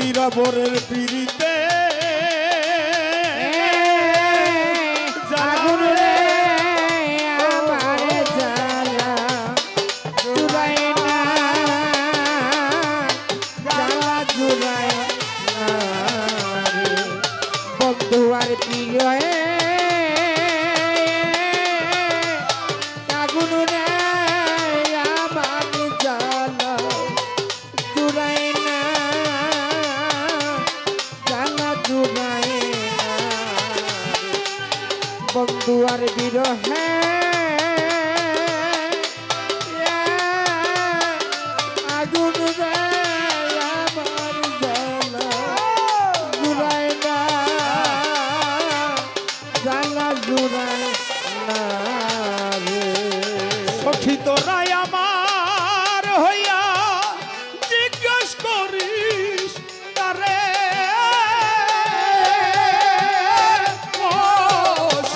কইরা বরের পিড়িতে। জুড়ায় বন্ধু আর প্রিয় বন্ধু আর বিরহে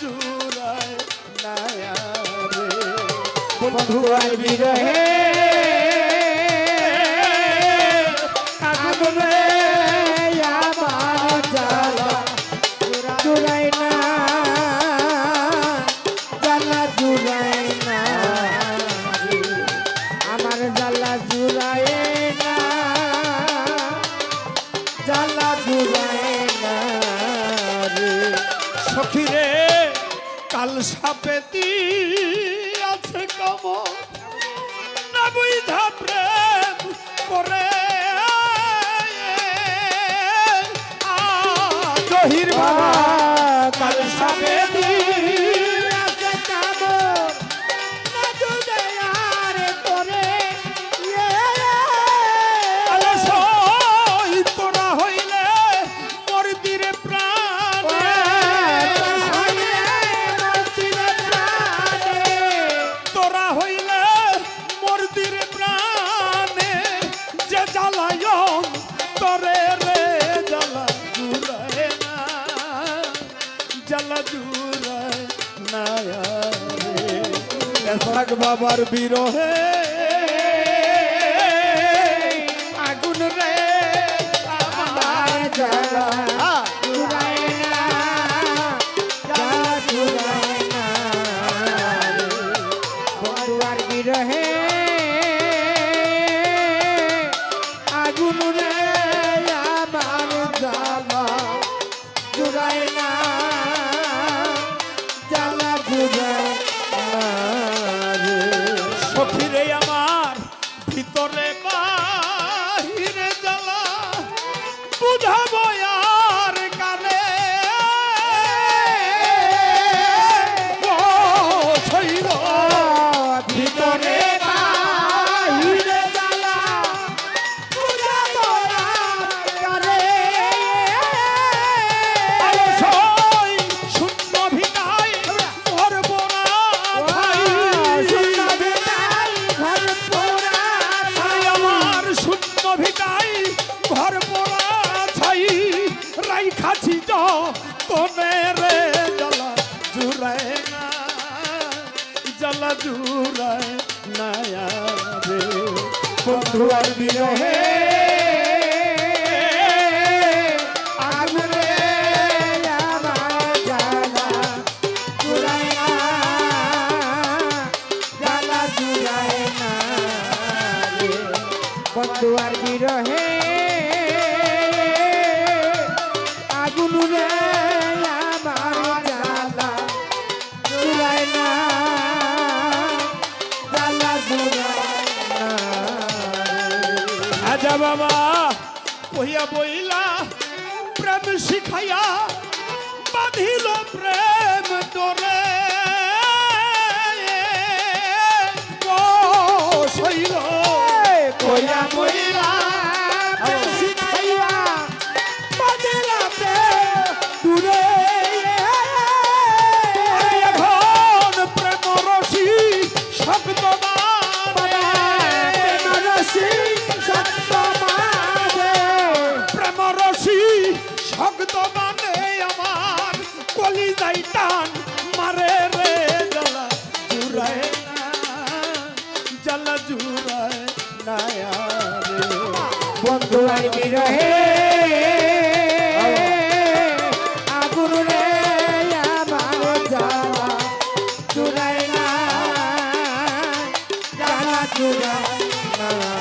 জুড়ায় নায়া রে। বন্ধু আর বিরহে কাল সাপে আছে কম না বুঝা প্রেম করে জহির বাবা। থাক বাবার বিরহে। অভিটাই ঘর পোড়া ছাই রাই খাছি তোনে রে জলা জুড়ায় না, জলা জুড়ায় না রে বন্ধু আর দিও হে বন্ধু আর বিরহে। আগুন আজা আচ্ছা বাবা কহিয়া বইলা প্রেম শিখাইয়া বাঁধিল প্রেম তোরে। শব্দ মানে আমার কলি যাই টান মারে রে জ্বালা জুড়ায় না, জ্বালা জুড়ায় না রে। বন্ধু আর বিরহে, আগুন রে, আমার জ্বালা চুরাই না, জ্বালা চুরাই না।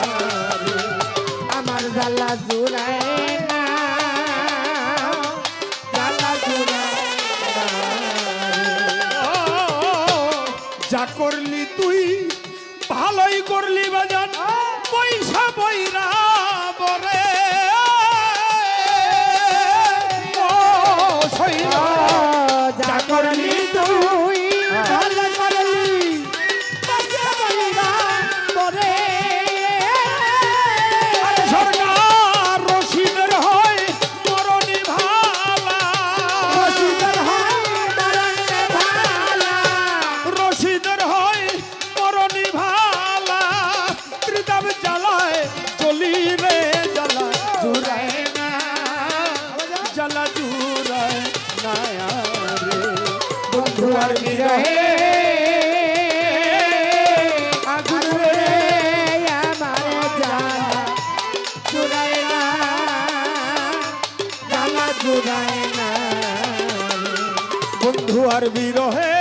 আর বিরহে।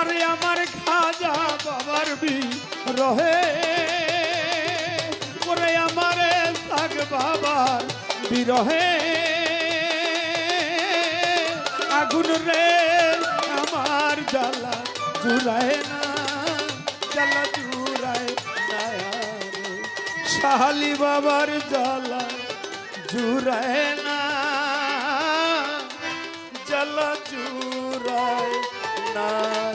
আরে আমার খাজা বাবার বি রহে ওরে আমার সাগ বাবার বিরহে। আগুন রে, আমার জ্বালা জুড়ায় না, জ্বালা জুড়ায় না শাহালি বাবার জ্বালা জুড়ায় না, জ্বালা 呐、啊。